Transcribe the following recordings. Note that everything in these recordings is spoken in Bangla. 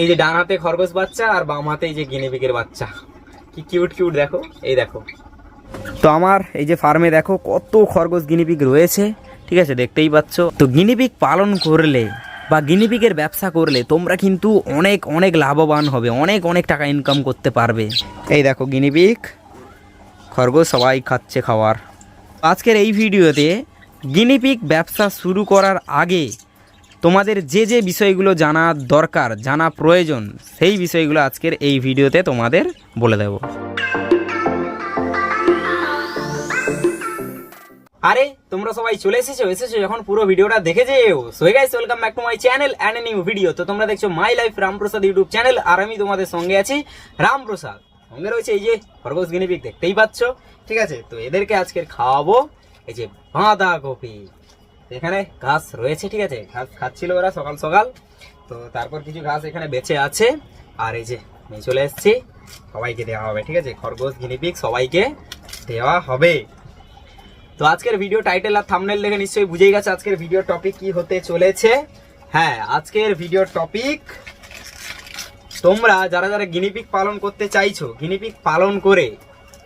এই যে ডান হাতে খরগোশ বাচ্চা আর বাম হাতে এই যে গিনিপিকের বাচ্চা। কি কিউট কিউট দেখো। এই দেখো। তো আমার এই যে ফার্মে দেখো কত খরগোশ গিনিপিক রয়েছে। ঠিক আছে, দেখতেই পাচ্ছ। তো গিনিপিক পালন করলে বা গিনিপিকের ব্যবসা করলে তোমরা কিন্তু অনেক অনেক লাভবান হবে, অনেক অনেক টাকা ইনকাম করতে পারবে। এই দেখো গিনিপিক খরগোশ সবাই খাচ্ছে খাওয়ার। আজকের এই ভিডিওতে গিনিপিক ব্যবসা শুরু করার আগে তোমাদের যে যে বিষয়গুলো জানা দরকার, জানা প্রয়োজন, সেই বিষয়গুলো আজকের এই ভিডিওতে তোমাদের বলে দেব। আরে, তোমরা সবাই চলে এসেছ এসেছ যখন পুরো ভিডিওটা দেখে যেও। So guys welcome back to my channel and new video তো তোমরা দেখছ my life Ramprasad YouTube channel আর আমি তোমাদের সঙ্গে আছি রামপ্রসাদ সঙ্গে রয়েছে এই যে খরগোশ গিনিপিক, দেখতেই পাচ্ছ। ঠিক আছে, তো এদেরকে আজকের খাওয়াবো এই যে বাঁধাকপি। এখানে ঘাস রয়েছে, ঠিক আছে? ঘাস খাচ্ছিল ওরা সকাল সকাল। তো তারপর কিছু ঘাস এখানে বেঁচে আছে। আর এই যে, নিয়ে চলে এসেছি। সবাইকে দেওয়া হবে, ঠিক আছে? খরগোশ গিনিপিক সবাইকে দেওয়া হবে। তো আজকের ভিডিও টাইটেল আর থামনেল দেখে নিশ্চয়ই বুঝেই গেছে আজকের ভিডিও টপিক কি হতে চলেছে। হ্যাঁ আজকের ভিডিও টপিক তোমরা যারা যারা গিনিপিক পালন করতে চাইছো গিনিপিক পালন করে,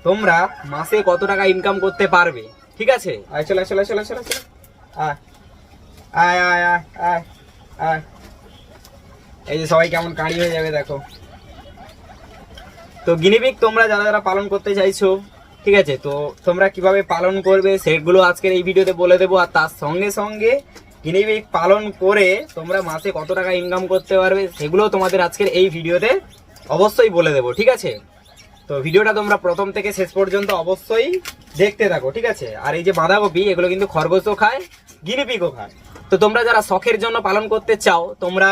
তোমরা মাসে কত টাকা ইনকাম করতে পারবে, ঠিক আছে? চলে চলে চলে চলে চলে। আয় আয় আয় আয় আয় এই যে সবাই কেমন কাঁড়ি হয়ে যাবে, দেখো। তো গিনিপিক তোমরা যারা যারা পালন করতে চাইছো, ঠিক আছে, তো তোমরা কীভাবে পালন করবে সেগুলো আজকের এই ভিডিওতে বলে দেবো। আর তার সঙ্গে সঙ্গে গিনিপিক পালন করে তোমরা মাসে কত টাকা ইনকাম করতে পারবে সেগুলো তোমাদের আজকের এই ভিডিওতে অবশ্যই বলে দেবো, ঠিক আছে? তো ভিডিওটা তোমরা প্রথম থেকে শেষ পর্যন্ত অবশ্যই দেখতে থাকো, ঠিক আছে? আর এই যে বাঁধাকপি, এগুলো কিন্তু খরগোশও খায় গিনিপিকও খায়। তো তোমরা যারা শখের জন্য পালন করতে চাও, তোমরা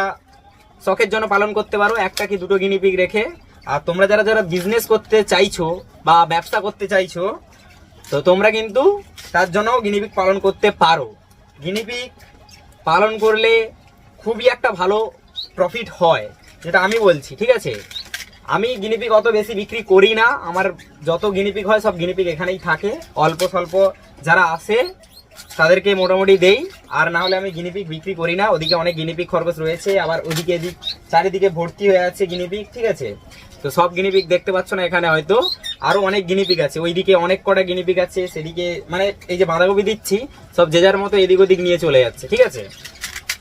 শখের জন্য পালন করতে পারো, একটা কি দুটো গিনিপিক রেখে। আর তোমরা যারা যারা বিজনেস করতে চাইছো বা ব্যবসা করতে চাইছো, তো তোমরা কিন্তু তার জন্য গিনিপিক পালন করতে পারো। গিনিপিক পালন করলে খুবই একটা ভালো প্রফিট হয়, যেটা আমি বলছি, ঠিক আছে? আমি গিনিপিক অত বেশি বিক্রি করি না। আমার যত গিনিপিক হয়, সব গিনিপিক এখানেই থাকে। অল্প স্বল্প যারা আসে তাদেরকে মোটামুটি দেই। আর না হলে আমি গিনিপিক বিক্রি করি না। ওদিকে অনেক গিনিপিক খরগোশ রয়েছে। আবার ওদিকে এদিক, চারিদিকে ভর্তি হয়ে আছে গিনিপিক ঠিক আছে? তো সব গিনিপিক দেখতে পাচ্ছ না এখানে হয়তো। আরও অনেক গিনিপিক আছে। ওইদিকে অনেক কটা গিনিপিক আছে। সেদিকে মানে এই যে বাঁধাকপি দিচ্ছি, সব যে যার মতো এদিক ওদিক নিয়ে চলে যাচ্ছে, ঠিক আছে?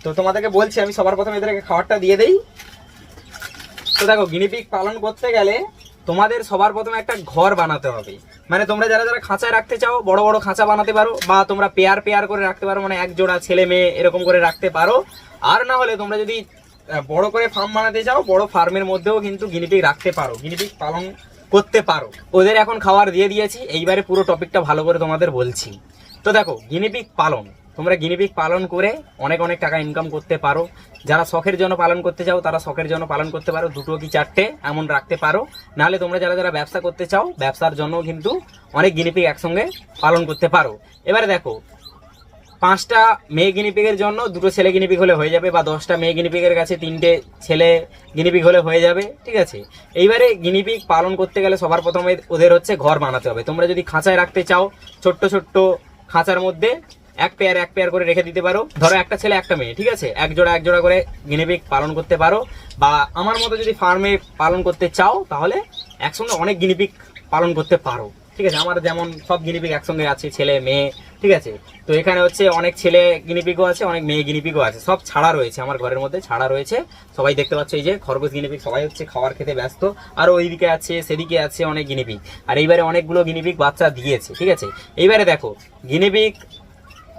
তো তোমাদেরকে বলছি, আমি সবার প্রথমে এদেরকে খাবারটা দিয়ে দেই। তো দেখো গিনিপিক পালন করতে গেলে তোমাদের সবার প্রথমে একটা ঘর বানাতে হবে। মানে তোমরা যারা যারা খাঁচায় রাখতে চাও, বড় বড় খাঁচা বানাতে পারো বা তোমরা পেয়ার পেয়ার করে রাখতে পারো মানে এক জোড়া ছেলে মেয়ে এরকম করে রাখতে পারো। আর না হলে তোমরা যদি বড় করে ফার্ম বানাতে চাও, বড় ফার্মের মধ্যেও কিন্তু গিনিপিক রাখতে পারো গিনিপিক পালন করতে পারো। ওদের এখন খাবার দিয়ে দিয়েছি, এইবারে পুরো টপিকটা ভালো করে তোমাদের বলছি। তো দেখো গিনিপিক পালন। তোমরা গিনিপিক পালন করে অনেক অনেক টাকা ইনকাম করতে পারো। যারা শখের জন্য পালন করতে চাও, তারা শখের জন্য পালন করতে পারো। দুটো কি চারটে এমন রাখতে পারো। নাহলে তোমরা যারা যারা ব্যবসা করতে চাও, ব্যবসার জন্য কিন্তু অনেক গিনিপিক একসঙ্গে পালন করতে পারো। এবারে দেখো, পাঁচটা মেয়ে গিনিপিকের জন্য দুটো ছেলে গিনিপিক হলে হয়ে যাবে বা দশটা মেয়ে গিনিপিকের কাছে তিনটে ছেলে গিনিপিক হলে হয়ে যাবে, ঠিক আছে? এইবারে গিনিপিক পালন করতে গেলে সবার প্রথমে ওদের হচ্ছে ঘর বানাতে হবে। তোমরা যদি খাঁচায় রাখতে চাও, ছোট্ট ছোট্ট খাঁচার মধ্যে এক পেয়ার এক পেয়ার করে রেখে দিতে পারো। ধরো একটা ছেলে, একটা মেয়ে, ঠিক আছে? এক জোড়া এক জোড়া করে গিনিপিক পালন করতে পারো। বা আমার মতো যদি ফার্মে পালন করতে চাও, তাহলে একসঙ্গে অনেক গিনিপিক পালন করতে পারো। ঠিক আছে? আমার যেমন সব গিনিপিক একসঙ্গে আছে, ছেলে, মেয়ে, ঠিক আছে? তো এখানে হচ্ছে অনেক ছেলে গিনিপিকও আছে, অনেক মেয়ে গিনিপিকও আছে। সব ছাড়া রয়েছে, আমার ঘরের মধ্যে ছাড়া রয়েছে। সবাই দেখতে পাচ্ছ এই যে খরগোশ গিনিপিক সবাই হচ্ছে খাবার খেতে ব্যস্ত। আর ওইদিকে আছে, সেদিকে আছে অনেক গিনিপিক আর এইবারে অনেকগুলো গিনিপিক বাচ্চা দিয়েছে, ঠিক আছে? এইবারে দেখো গিনিপিক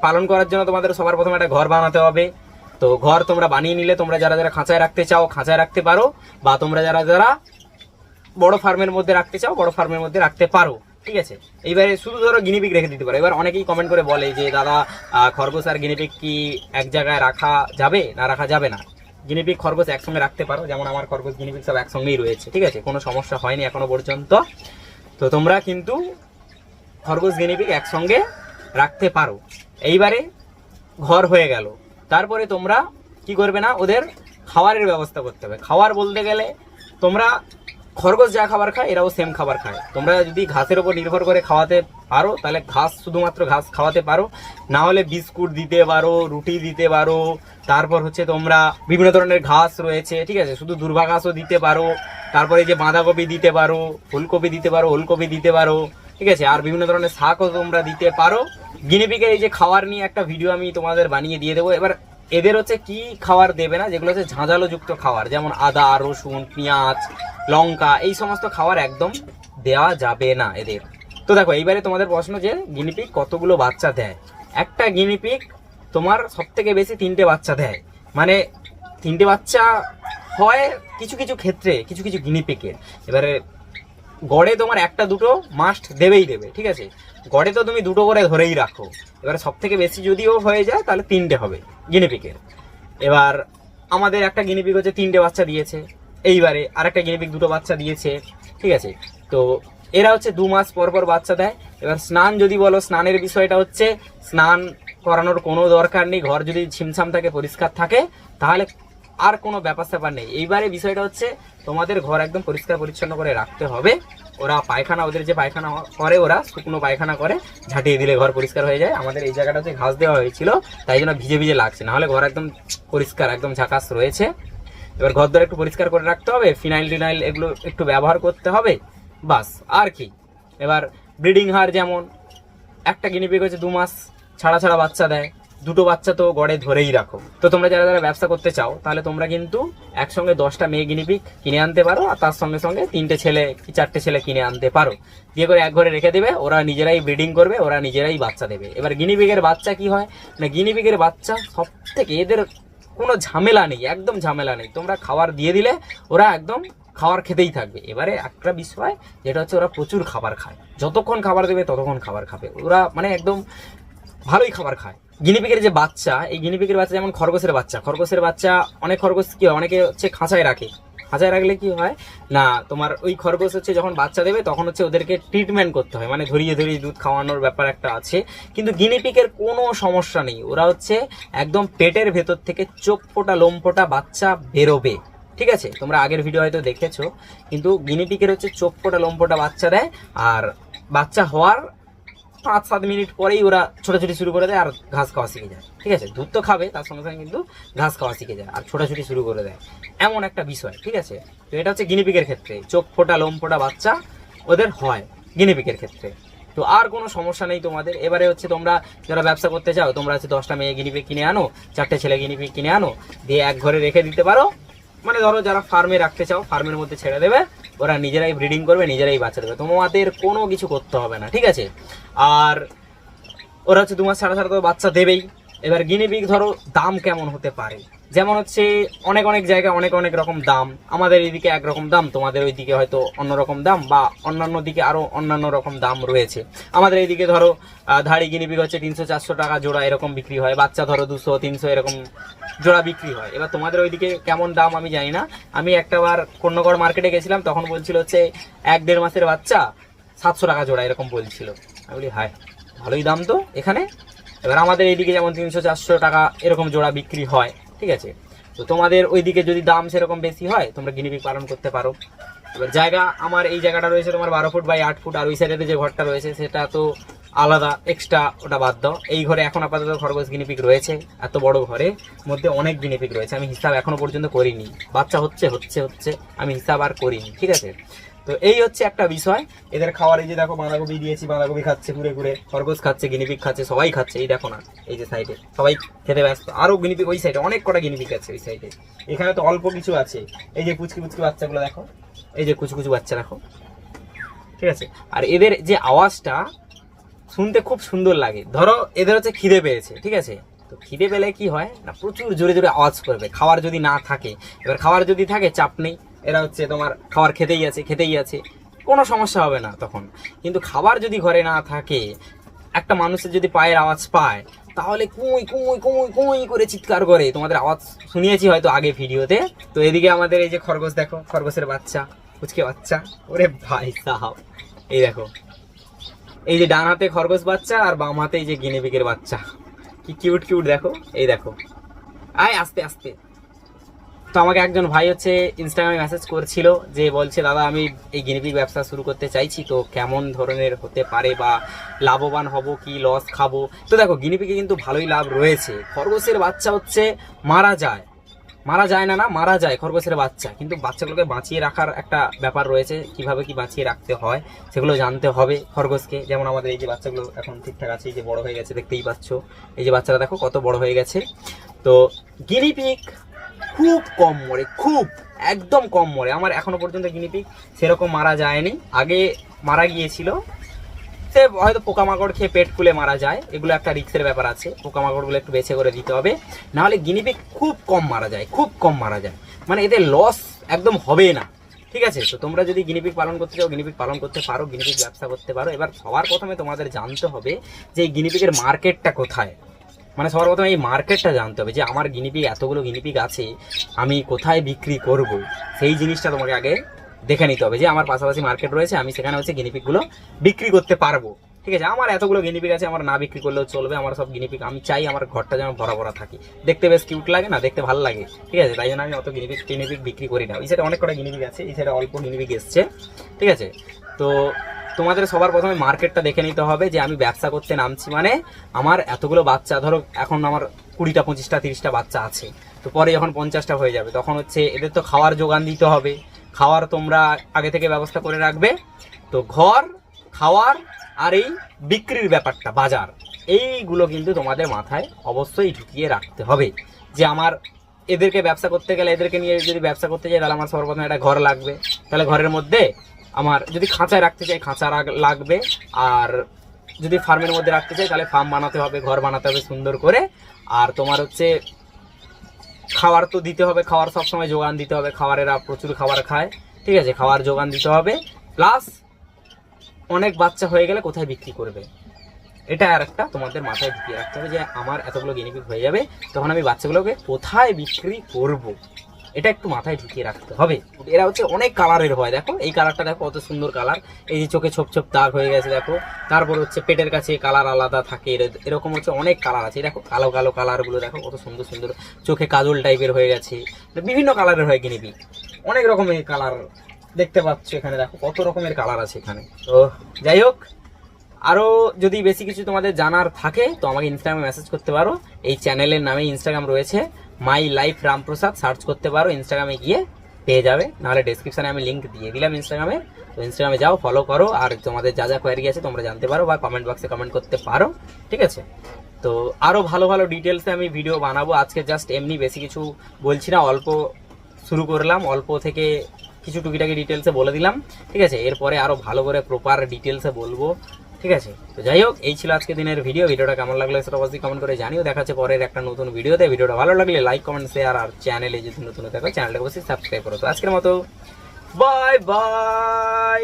পালন করার জন্য তোমাদের সবার প্রথমে একটা ঘর বানাতে হবে। তো ঘর তোমরা বানিয়ে নিলে, তোমরা যারা যারা খাঁচায় রাখতে চাও, খাঁচায় রাখতে পারো, বা তোমরা যারা যারা বড় ফার্মের মধ্যে রাখতে চাও, বড় ফার্মের মধ্যে রাখতে পারো, ঠিক আছে? এইবারে শুধু ধরো গিনিপিক রেখে দিতে পারো। এবার অনেকেই কমেন্ট করে বলে যে, দাদা খরগোশ আর গিনিপিক কি এক জায়গায় রাখা যাবে না রাখা যাবে না? গিনিপিক খরগোশ একসঙ্গে রাখতে পারো। যেমন আমার খরগোশ গিনিপিক সব একসঙ্গেই রয়েছে, ঠিক আছে? কোনো সমস্যা হয়নি এখনও পর্যন্ত। তো তোমরা কিন্তু খরগোশ গিনিপিক একসঙ্গে রাখতে পারো। এইবারে ঘর হয়ে গেল। তারপরে তোমরা কি করবে না, ওদের খাবারের ব্যবস্থা করতে হবে। খাবার বলতে গেলে তোমরা খরগোশ যা খাবার খায়, এরাও সেম খাবার খায়। তোমরা যদি ঘাসের ওপর নির্ভর করে খাওয়াতে পারো, তাহলে ঘাস শুধুমাত্র ঘাস খাওয়াতে পারো। না হলে বিস্কুট দিতে পারো, রুটি দিতে পারো। তারপর হচ্ছে তোমরা বিভিন্ন ধরনের ঘাস রয়েছে, ঠিক আছে? শুধু দুর্বা ঘাসও দিতে পারো। তারপরে যে বাঁধাকপি দিতে পারো, ফুলকপি দিতে পারো, ওলকপি দিতে পারো, ঠিক আছে? আর বিভিন্ন ধরনের শাকও তোমরা দিতে পারো। গিনিপিকের এই যে খাবার নিয়ে একটা ভিডিও আমি তোমাদের বানিয়ে দিয়ে দেবো। এবার এদের হচ্ছে কি খাবার দেবে না, যেগুলো হচ্ছে ঝাঁঝালো যুক্ত খাবার যেমন আদা, রসুন, পেঁয়াজ, লঙ্কা, এই সমস্ত খাবার একদম দেওয়া যাবে না এদের। তো দেখো, এইবারে তোমাদের প্রশ্ন যে গিনিপিক কতগুলো বাচ্চা দেয়? একটা গিনিপিক তোমার সব থেকে বেশি তিনটে বাচ্চা দেয়। মানে তিনটে বাচ্চা হয় কিছু কিছু ক্ষেত্রে, কিছু কিছু গিনিপিকের এবারে গড়ে তোমার একটা দুটো মাস্ট দেবেই দেবে, ঠিক আছে? গড়ে তো তুমি দুটো করে ধরেই রাখো। এবারে সব থেকে বেশি যদিও হয়ে যায়, তাহলে তিনটে হবে গিনিপিকের এবার আমাদের একটা গিনিপিক হচ্ছে তিনটে বাচ্চা দিয়েছে, এইবারে আরেকটা গিনিপিক দুটো বাচ্চা দিয়েছে, ঠিক আছে? তো এরা হচ্ছে দু মাস পর পর বাচ্চা দেয়। এবার স্নান যদি বলো, স্নানের বিষয়টা হচ্ছে স্নান করানোর কোনো দরকার নেই, ঘর যদি ছিমছাম থাকে, পরিষ্কার থাকে, তাহলে আর কোনো ব্যাপার স্যাপার নেই। এইবারে বিষয়টা হচ্ছে তোমাদের ঘর একদম পরিষ্কার পরিচ্ছন্ন করে রাখতে হবে। ওরা পায়খানা, ওদের যে পায়খানা করে ওরা, শুকনো পায়খানা করে, ঝাঁটিয়ে দিলে ঘর পরিষ্কার হয়ে যায়। আমাদের এই জায়গাটাতে ঘাস দেওয়া হয়েছিল, তাই জন্য ভিজে ভিজে লাগছে। নাহলে ঘর একদম পরিষ্কার, একদম ঝাঁকাস রয়েছে। এবার ঘর দর একটু পরিষ্কার করে রাখতে হবে, ফিনাইল টিনাইল এগুলো একটু ব্যবহার করতে হবে, বাস। আর কি? এবার ব্রিডিং হার যেমন, একটা গিনিপিগ হচ্ছে দু মাস ছাড়া ছাড়া বাচ্চা দেয়। দুটো বাচ্চা তো গড়ে ধরেই রাখো। তো তোমরা যারা যারা ব্যবসা করতে চাও, তাহলে তোমরা কিন্তু একসঙ্গে দশটা মেয়ে গিনিপিক কিনে আনতে পারো, আর তার সঙ্গে সঙ্গে তিনটে ছেলে কি চারটে ছেলে কিনে আনতে পারো। দিয়ে করে এক ঘরে রেখে দেবে, ওরা নিজেরাই ব্রিডিং করবে, ওরা নিজেরাই বাচ্চা দেবে। এবার গিনিপিগের বাচ্চা কি হয়? না গিনিপিগের বাচ্চা সব থেকে এদের কোনো ঝামেলা নেই, একদম ঝামেলা নেই। তোমরা খাবার দিয়ে দিলে ওরা একদম খাবার খেতেই থাকবে। এবারে একটা বিষয়, যেটা হচ্ছে ওরা প্রচুর খাবার খায়। যতক্ষণ খাবার দেবে ততক্ষণ খাবার খাবে। ওরা মানে একদম ভালোই খাবার খায়। গিনিপিকের যে বাচ্চা, এই গিনিপিকের বাচ্চা যেমন খরগোশের বাচ্চা খরগোশের বাচ্চা অনেক খরগোশ কি হয়? অনেকে হচ্ছে খাঁচায় রাখে। খাঁচায় রাখলে কি হয়? না, তোমার ওই খরগোশ হচ্ছে যখন বাচ্চা দেবে, তখন হচ্ছে ওদেরকে ট্রিটমেন্ট করতে হয়। মানে ধরিয়ে ধরিয়ে দুধ খাওয়ানোর ব্যাপার একটা আছে। কিন্তু গিনিপিকের কোনো সমস্যা নেই। ওরা হচ্ছে একদম পেটের ভেতর থেকে চোখ ফোটা, লোম ফোটা বাচ্চা বেরোবে। ঠিক আছে? তোমরা আগের ভিডিও হয়তো দেখেছ। কিন্তু গিনিপিকের হচ্ছে চোখ ফোটা, লোম ফোটা বাচ্চা দেয়। আর বাচ্চা হওয়ার পাঁচ সাত মিনিট পরেই ওরা ছোটাছুটি শুরু করে দেয় আর ঘাস খাওয়া শিখে যায়। ঠিক আছে? দুধ তো খাবে, তার সঙ্গে সঙ্গে কিন্তু ঘাস খাওয়া শিখে যায় আর ছোটাছুটি শুরু করে দেয়। এমন একটা বিষয়, ঠিক আছে? তো এটা হচ্ছে গিনিপিকের ক্ষেত্রে। চোখ ফোটা, লোম ফোটা বাচ্চা, ওদের হয় গিনিপিকের ক্ষেত্রে। তো আর কোনো সমস্যা নেই তোমাদের। এবারে হচ্ছে তোমরা যারা ব্যবসা করতে চাও, তোমরা হচ্ছে দশটা মেয়ে গিনিপিক কিনে আনো, চারটে ছেলে গিনিপিক কিনে আনো, দিয়ে এক ঘরে রেখে দিতে পারো। মানে ধরো যারা ফার্মে রাখতে চাও ফার্মের মধ্যে ছেড়ে দেবে, ওরা নিজেরাই ব্রিডিং করবে, নিজেরাই বাচ্চা দেবে। তোমাদের কোনো কিছু করতে হবে না, ঠিক আছে? আর ওরা হচ্ছে দু মাস ছাড়া ছাড়া তো বাচ্চা দেবেই। এবার গিনিপিগ ধরো দাম কেমন হতে পারে? যেমন হচ্ছে অনেক অনেক জায়গায় অনেক অনেক রকম দাম। আমাদের এইদিকে একরকম দাম, তোমাদের ওইদিকে হয়তো অন্যরকম দাম বা অন্যান্য দিকে আরও অন্যান্য রকম দাম রয়েছে। আমাদের এইদিকে ধরো ধাড়ি গিনিপিগ হচ্ছে তিনশো চারশো টাকা জোড়া এরকম বিক্রি হয়। বাচ্চা ধরো দুশো, তিনশো এরকম জোড়া বিক্রি হয়। এবার তোমাদের ওইদিকে কেমন দাম আমি জানি না। আমি একটা বার কন্যগড় মার্কেটে গেছিলাম, তখন বলছিল হচ্ছে এক দেড় মাসের বাচ্চা সাতশো টাকা জোড়া এরকম বলছিল। আমি বলি, হায়, ভালোই দাম তো এখানে। এবার আমাদের এইদিকে যেমন তিনশো চারশো টাকা এরকম জোড়া বিক্রি হয়, ঠিক আছে? তো তোমাদের ওইদিকে যদি দাম সেরকম বেশি হয়, তোমরা গিনিপিক পালন করতে পারো। এবার জায়গা আমার এই জায়গাটা রয়েছে তোমার বারো ফুট বাই আট ফুট, আর ওই সাইডে যে ঘরটা রয়েছে, সেটা তো আলাদা এক্সট্রা ওটা বাদ দাও। এই ঘরে এখন আপাতত খরগোশ গিনিপিক রয়েছে, এত বড় ঘরে মধ্যে অনেক গিনিপিক রয়েছে, আমি হিসাব এখনও পর্যন্ত করিনি। বাচ্চা হচ্ছে হচ্ছে হচ্ছে, আমি হিসাব আর করিনি, ঠিক আছে? তো এই হচ্ছে একটা বিষয়। এদের খাওয়ার এই যে দেখো, বাঁধাকপি দিয়েছি, বাঁধাকপি খাচ্ছে, ঘুরে ঘুরে। খরগোশ খাচ্ছে গিনিপিক খাচ্ছে, সবাই খাচ্ছে, এই দেখো না, এই যে সাইডে সবাই খেতে ব্যস্ত। আরও গিনিপিক ওই সাইডে অনেক কটা গিনিপিক আছে ওই সাইডে এখানে তো অল্প কিছু আছে। এই যে কুচকি কুচকি বাচ্চাগুলো দেখো, এই যে কুচু কুচু বাচ্চা দেখো। ঠিক আছে? আর এদের যে আওয়াজটা শুনতে খুব সুন্দর লাগে। ধরো এদের হচ্ছে খিদে পেয়েছে, ঠিক আছে? তো খিদে পেলে কি হয় না, প্রচুর জোরে জোরে আওয়াজ করবে। খাবার যদি না থাকে, এবার খাবার যদি থাকে, চাপ নেই। এরা হচ্ছে তোমার খাবার খেতেই আছে খেতেই আছে। কোনো সমস্যা হবে না তখন। কিন্তু খাবার যদি ঘরে না থাকে, একটা মানুষের যদি পায়ের আওয়াজ পায়, তাহলে কুঁই কুঁই কুঁই কুঁই করে চিৎকার করে। তোমাদের আওয়াজ শুনিয়েছি হয়তো আগে ভিডিওতে। তো এদিকে আমাদের এই যে খরগোশ, দেখো, খরগোশের বাচ্চা কুচকে বাচ্চা। ওরে ভাই সাহাব। এই দেখো। এই যে ডান হাতে খরগোশ বাচ্চা আর বাম হাতে এই যে গিনিপিকের বাচ্চা। কি কিউট কিউট দেখো। এই দেখো। আয়, আস্তে আস্তে। তো আমাকে একজন ভাই হচ্ছে ইনস্টাগ্রামে মেসেজ করছিল যে বলছে, দাদা, আমি এই গিনিপিক ব্যবসা শুরু করতে চাইছি, তো কেমন ধরনের হতে পারে বা লাভবান হব কি লস খাব? তো দেখো, গিনিপিকে কিন্তু ভালোই লাভ রয়েছে। খরগোশের বাচ্চা হচ্ছে মারা যায়। মারা যায় না না, মারা যায় খরগোশের বাচ্চা। কিন্তু বাচ্চাগুলোকে বাঁচিয়ে রাখার একটা ব্যাপার রয়েছে, কীভাবে কি বাঁচিয়ে রাখতে হয়, সেগুলো জানতে হবে খরগোশকে। যেমন আমাদের এই যে বাচ্চাগুলো এখন ঠিকঠাক আছে, এই যে বড় হয়ে গেছে, দেখতেই পাচ্ছ। এই যে বাচ্চারা দেখো, কত বড় হয়ে গেছে। তো গিনিপিক খুব কম মরে, খুব, একদম কম মরে। আমার এখনও পর্যন্ত গিনিপিক সেরকম মারা যায়নি। আগে মারা গিয়েছিল। সে হয়তো পোকামাকড় খেয়ে পেট ফুলে মারা যায়। এগুলো একটা রিক্সের ব্যাপার আছে। পোকামাকড়গুলো একটু বেছে করে দিতে হবে। নাহলে গিনিপিক খুব কম মারা যায়, খুব কম মারা যায়। মানে এদের লস একদম হবে না। ঠিক আছে? তো তোমরা যদি গিনিপিক পালন করতে চাও গিনিপিক পালন করতে পারো গিনিপিক ব্যবসা করতে পারো। এবার সবার প্রথমে তোমাদের জানতে হবে যে এই গিনিপিকের মার্কেটটা কোথায়? মানে সবার প্রথমে এই মার্কেটটা জানতে হবে যে আমার গিনিপিক এতগুলো গিনিপিক আছে, আমি কোথায় বিক্রি করব? সেই জিনিসটা তোমাকে আগে দেখে নিতে হবে যে আমার পাশাপাশি মার্কেট রয়েছে, আমি সেখানে হচ্ছে গিনিপিকগুলো বিক্রি করতে পারব। ঠিক আছে? আমার এতগুলো গিনিপিক আছে, আমার না বিক্রি করলেও চলবে, আমার সব গিনিপিক আমি চাই, আমার ঘরটা যেন ভরা ভরা থাকি। দেখতে বেশ কিউট লাগে, না দেখতে ভালো লাগে। ঠিক আছে? তাই জন্য আমি অত গিনিপিক গিনিপিক বিক্রি করি না। এই সাইডে অনেক কটা গিনিপিক আছে, এই সাইডে অল্প গিনিপিক এসছে। ঠিক আছে? তো তোমাদের সবার প্রথমে মার্কেটটা দেখে নিতে হবে যে আমি ব্যবসা করতে নামছি মানে আমার এতগুলো বাচ্চা, ধরো এখন আমার কুড়িটা, পঁচিশটা, তিরিশটা বাচ্চা আছে। তো পরে যখন পঞ্চাশটা হয়ে যাবে, তখন হচ্ছে এদের তো খাওয়ার যোগান দিতে হবে। খাওয়ার তোমরা আগে থেকে ব্যবস্থা করে রাখবে। তো ঘর, খাওয়ার আর এই বিক্রির ব্যাপারটা, বাজার, এইগুলো কিন্তু তোমাদের মাথায় অবশ্যই ঢুকিয়ে রাখতে হবে। যে আমার এদেরকে ব্যবসা করতে গেলে এদেরকে নিয়ে যদি ব্যবসা করতে যাই, তাহলে আমার সর্বপ্রথম একটা ঘর লাগবে। তাহলে ঘরের মধ্যে আমার যদি খাঁচায় রাখতে চাই, খাঁচা লাগবে। আর যদি ফার্মের মধ্যে রাখতে চাই, তাহলে ফার্ম বানাতে হবে, ঘর বানাতে হবে সুন্দর করে। আর তোমার হচ্ছে খাবার তো দিতে হবে খাবার সবসময় যোগান দিতে হবে। খাবারেরা প্রচুর খাবার খায়, ঠিক আছে? খাবার যোগান দিতে হবে। প্লাস অনেক বাচ্চা হয়ে গেলে কোথায় বিক্রি করবে? এটা আর একটা তোমাদের মাথায় ঢুকিয়ে রাখতে হবে যে আমার এতগুলো গেনিপিক হয়ে যাবে, তখন আমি বাচ্চাগুলোকে কোথায় বিক্রি করব? এটা একটু মাথায় ঢুকিয়ে রাখতে হবে। এরা হচ্ছে অনেক কালারের হয়, দেখো। এই কালারটা দেখো কত সুন্দর কালার। এই যে চোখে ছোপ ছোপ দাগ হয়ে গেছে, দেখো। তারপর হচ্ছে পেটের কাছে কালার আলাদা থাকে, এর- এরকম হচ্ছে অনেক কালার আছে। দেখো, কালো কালো কালারগুলো, দেখো, কত সুন্দর সুন্দর। চোখে কাজল টাইপের হয়ে গেছে। বিভিন্ন কালারের হয় গিনিপি অনেক রকমের কালার দেখতে পাচ্ছ এখানে, দেখো। কত রকমের কালার আছে এখানে। তো যাই হোক আরও যদি বেশি কিছু তোমাদের জানার থাকে, তো আমাকে ইনস্টাগ্রামে মেসেজ করতে পারো। এই চ্যানেলের নামে ইনস্টাগ্রাম রয়েছে। মাই লাইফ রামপ্রসাদ সার্চ করতে পারো ইনস্টাগ্রামে গিয়ে পেয়ে যাবে। নাহলে ডেসক্রিপশনে আমি লিঙ্ক দিয়ে দিলাম ইনস্টাগ্রামে তো ইনস্টাগ্রামে যাও ফলো করো, আর তোমাদের যা যা কোয়ারি আছে তোমরা জানতে পারো বা কমেন্ট বক্সে কমেন্ট করতে পারো, ঠিক আছে? তো আরও ভালো ভালো ডিটেলসে আমি ভিডিও বানাবো। আজকে জাস্ট এমনি বেশি কিছু বলছি না, অল্প শুরু করলাম, অল্প থেকে কিছু টুকিটাকি ডিটেলসে বলে দিলাম, ঠিক আছে? এরপরে আরও ভালো করে প্রপার ডিটেলসে বলব। ঠিক আছে? তো যাই হোক, এই ছিল আজকে দিনের ভিডিও ভিডিওটা কেমন লাগল সেটা অবশ্যই কমেন্ট করে জানিও। দেখা হচ্ছে পরের একটা নতুন ভিডিওতে ভিডিওটা ভালো লাগলে লাইক কমেন্ট শেয়ার আর চ্যানেলে যদি নতুন দেখো চ্যানেলটাকে অবশ্যই সাবস্ক্রাইব করো। তো আজকের মতো বাই বাই